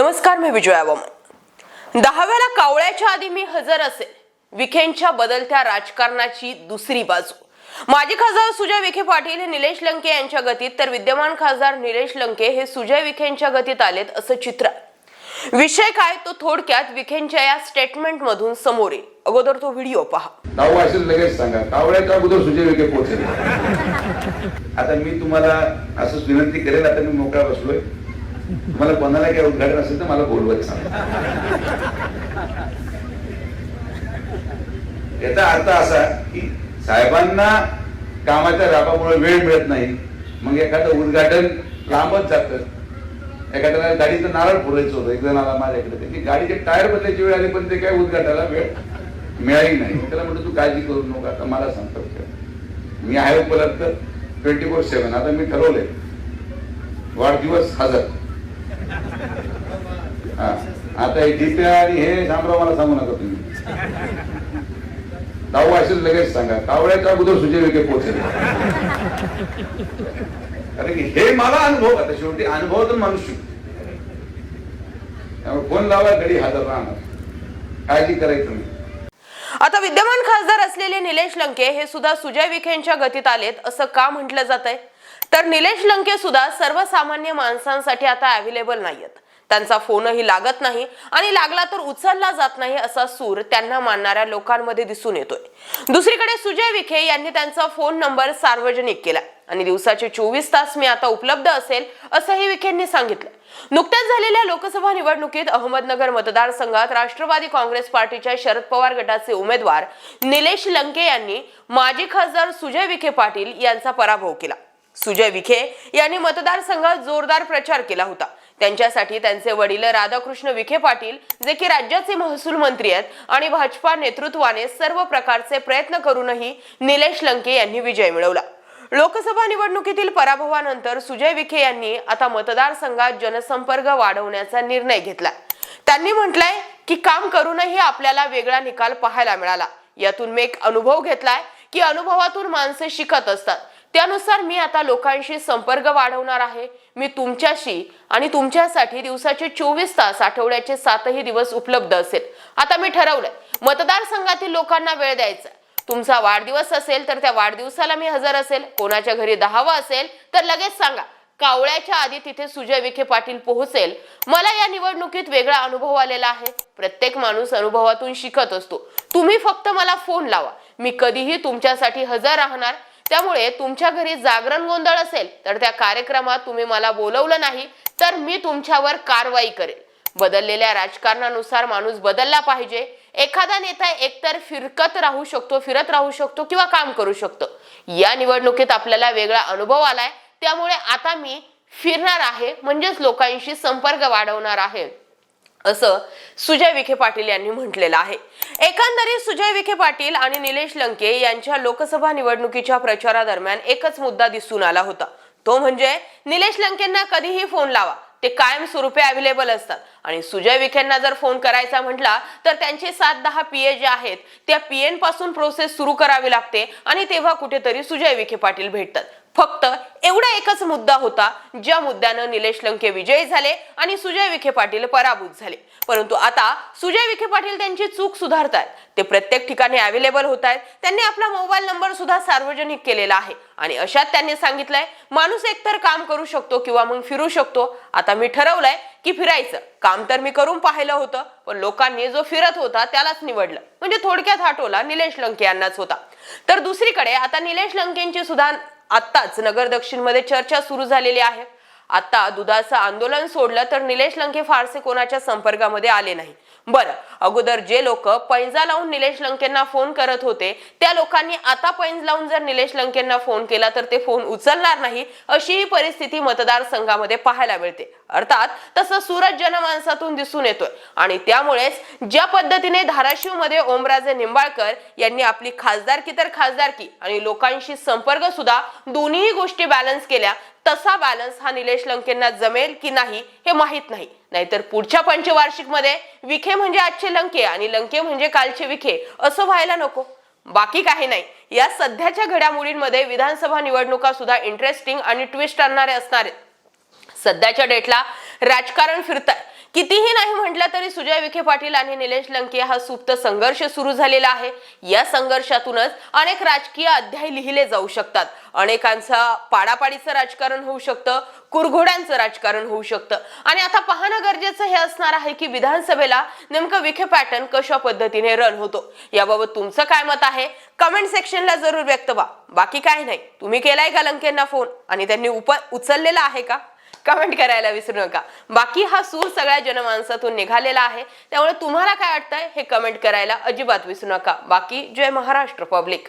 नमस्कार मी विजया वामन दहाव्याला कावळ्याच्या आधी मी हजर असेल. विखेंच्या बदलत्या राजकारणाची दुसरी बाजू. माजी खासदार सुजय विखे पाटील हे निलेश लंके यांच्या गतीत तर विद्यमान खासदार निलेश लंके हे सुजय विखेंच्या गतीत आलेत असं चित्र आहे. विषय काय तो थोडक्यात विखेंच्या या स्टेटमेंट मधून समोर येईल. अगोदर तो व्हिडिओ पहा. नाव असेल लगेच सांगा. कावळ्याच्या अगोदर सुजय विखे पोहोचेल. आता मी तुम्हाला असं विनंती करेल आता मी मोकळा बसलोय. मला कोणाला काही उद्घाटन असेल तर मला बोलवत सांगा. याचा अर्थ असा की साहेबांना कामाच्या राबामुळे वेळ मिळत नाही. मग एखादं उद्घाटन लांबच जात. एखाद्याला गाडीचं नारळ पुरायचं होतं. एक आला माझ्याकडे. त्याची गाडीचे टायर बदलायची वेळ आली पण ते काय उद्घाटाला वेळ मिळाली नाही. त्याला म्हणतो तू काळजी करू नको. आता मला संपर्क कर. मी आहे उपलब्ध ट्वेंटी फोर सेवन आता मी ठरवलंय. वाढदिवस हजर आता हे डीपी आणि हे शामराव मला सांगू नका तुम्ही. दाऊ असेल लगेच सांगा. कावळ्याच्या अगोदर सुजय विखे पोहोचेल. कारण की हे मला अनुभव आता शेवटी अनुभव तर माणूस शिकतो त्यामुळे फोन लावा घडी हजर राहणार काळजी करायचं नाही आता विद्यमान खासदार असलेले निलेश लंके हे सुद्धा सुजय विखेंच्या गतीत आलेत असं का म्हटलं जात आहे तर निलेश लंके सुद्धा सर्वसामान्य माणसांसाठी आता अवेलेबल नाहीयेत. त्यांचा फोनही लागत नाही आणि लागला तर उचलला जात नाही असा सूर त्यांना मानणाऱ्या लोकांमध्ये दिसून येतोय. दुसरीकडे सुजय विखे यांनी त्यांचा फोन नंबर सार्वजनिक केला आणि दिवसाचे चोवीस तास मी आता उपलब्ध असेल असंही विखेंनी सांगितलं. नुकत्याच झालेल्या लोकसभा निवडणुकीत अहमदनगर मतदारसंघात राष्ट्रवादी काँग्रेस पार्टीच्या शरद पवार गटाचे उमेदवार निलेश लंके यांनी माजी खासदार सुजय विखे पाटील यांचा पराभव केला. सुजय विखे यांनी मतदारसंघात जोरदार प्रचार केला होता. त्यांच्यासाठी त्यांचे वडील राधाकृष्ण विखे पाटील जे की राज्याचे महसूल मंत्री आहेत आणि भाजपा नेतृत्वाने सर्व प्रकारचे प्रयत्न करूनही निलेश लंके यांनी विजय मिळवला. लोकसभा निवडणुकीतील पराभवानंतर सुजय विखे यांनी आता मतदारसंघात जनसंपर्क वाढवण्याचा निर्णय घेतला. त्यांनी म्हटलंय की काम करूनही आपल्याला वेगळा निकाल पाहायला मिळाला. यातून मी एक अनुभव घेतलाय की अनुभवातून माणसे शिकत असतात. त्यानुसार मी आता लोकांशी संपर्क वाढवणार आहे. मी तुमच्याशी आणि तुमच्यासाठी दिवसाचे चोवीस तास आठवड्याचे सातही दिवस उपलब्ध असेल. आता मी ठरवलंय मतदारसंघातील लोकांना वेळ द्यायचा. तुमचा वाढदिवस असेल तर त्या वाढदिवसाला मी हजर असेल. कोणाच्या घरी दहावा असेल तर लगेच सांगा. कावळ्याच्या आधी तिथे सुजय विखे पाटील पोहोचेल. मला या निवडणुकीत वेगळा अनुभव आलेला आहे. प्रत्येक माणूस अनुभवातून शिकत असतो. तुम्ही फक्त मला फोन लावा. मी कधीही तुमच्यासाठी हजर राहणार. त्यामुळे तुमच्या घरी जागरण गोंधळ असेल तर त्या कार्यक्रमात तुम्ही मला बोलवलं नाही तर मी तुमच्यावर कारवाई करेल. बदललेल्या राजकारणानुसार माणूस बदलला पाहिजे. एखादा नेता एकतर फिरकत राहू शकतो फिरत राहू शकतो किंवा काम करू शकतो. या निवडणुकीत आपल्याला वेगळा अनुभव आलाय. त्यामुळे आता मी फिरणार आहे म्हणजेच लोकांशी संपर्क वाढवणार आहे. असं सुजय विखे पाटील यांनी म्हटलेलं आहे. एकंदरीत सुजय विखे पाटील आणि निलेश लंके यांच्या लोकसभा निवडणुकीच्या प्रचारादरम्यान एकच मुद्दा दिसून आला होता. तो म्हणजे निलेश लंकेंना कधीही फोन लावा. ते कायम स्वरूपे अवेलेबल असतात. आणि सुजय विखेंना जर फोन करायचा म्हटला तर त्यांचे सात दहा पीए जे आहेत त्या पीएनपासून प्रोसेस सुरू करावी लागते आणि तेव्हा कुठेतरी सुजय विखे पाटील भेटतात. फक्त एवढा एकच मुद्दा होता ज्या मुद्द्यानं निलेश लंके विजयी झाले आणि सुजय विखे पाटील पराभूत झाले. परंतु आता सुजय विखे पाटील त्यांची चूक सुधारतात ते प्रत्येक ठिकाणी अवेलेबल होत आहेत त्यांनी आपला मोबाईल नंबर सुद्धा सार्वजनिक केलेला आहे. आणि अशात त्यांनी सांगितलंय माणूस एकतर काम करू शकतो किंवा मग फिरू शकतो. आता मी ठरवलंय की फिरायचं. काम तर मी करून पाहिलं होतं पण लोकांनी जो फिरत होता त्यालाच निवडलं. म्हणजे थोडक्यात हा टोला निलेश लंके यांनाच होता. तर दुसरीकडे आता निलेश लंकेंची सुद्धा आत्ताच नगर दक्षिणमध्ये चर्चा सुरू झालेली आहे. आता दुधाचं आंदोलन सोडलं तर निलेश लंके फारसे कोणाच्या संपर्कामध्ये आले नाही. बरं अगोदर जे लोक पैंजा लावून निलेश लंकेंना फोन करत होते त्या लोकांनी आता पैंज लावून जर निलेश लंकेंना फोन केला तर ते फोन उचलणार नाही अशीही परिस्थिती मतदारसंघामध्ये पाहायला मिळते. अर्थात तसं सूरज जनमानसातून दिसून येतोय. आणि त्यामुळेच ज्या पद्धतीने धाराशिवमध्ये ओमराजे निंबाळकर यांनी आपली खासदारकी तर खासदारकी आणि लोकांशी संपर्क सुद्धा दोन्ही गोष्टी बॅलन्स केल्या तसा बॅलन्स हा निलेश लंकेंना जमेल की नाही हे माहीत नाही. नाहीतर पुढच्या पंचवार्षिकमध्ये विखे म्हणजे आजचे लंके आणि लंके म्हणजे कालचे विखे असं व्हायला नको. बाकी काही नाही. या सध्याच्या घडामोडींमध्ये विधानसभा निवडणुका सुद्धा इंटरेस्टिंग आणि ट्विस्ट आणणारे असणार आहेत. सध्याच्या डेटला राजकारण फिरतंय. कितीही नाही म्हटलं तरी सुजय विखे पाटील आणि निलेश लंके हा सुप्त संघर्ष सुरू झालेला आहे. या संघर्षातूनच अनेक राजकीय अध्याय लिहिले जाऊ शकतात. अनेकांचा पाडापाडीचं राजकारण होऊ शकतं कुरघोड्यांचं राजकारण होऊ शकतं. आणि आता पाहणं गरजेचं हे असणार आहे की विधानसभेला नेमकं विखे पॅटर्न कशा पद्धतीने रन होतो? याबाबत तुमचं काय मत आहे? कमेंट सेक्शनला जरूर व्यक्त व्हा. बाकी काय नाही. तुम्ही केलाय का लंकेंना फोन? आणि त्यांनी उप उचललेला आहे का? कमेंट करायला विसरू नका. बाकी हा सूर सगळ्या जनमानसातून निघालेला आहे. त्यामुळे तुम्हाला काय वाटतंय हे कमेंट करायला अजिबात विसरू नका. बाकी जय महाराष्ट्र पब्लिक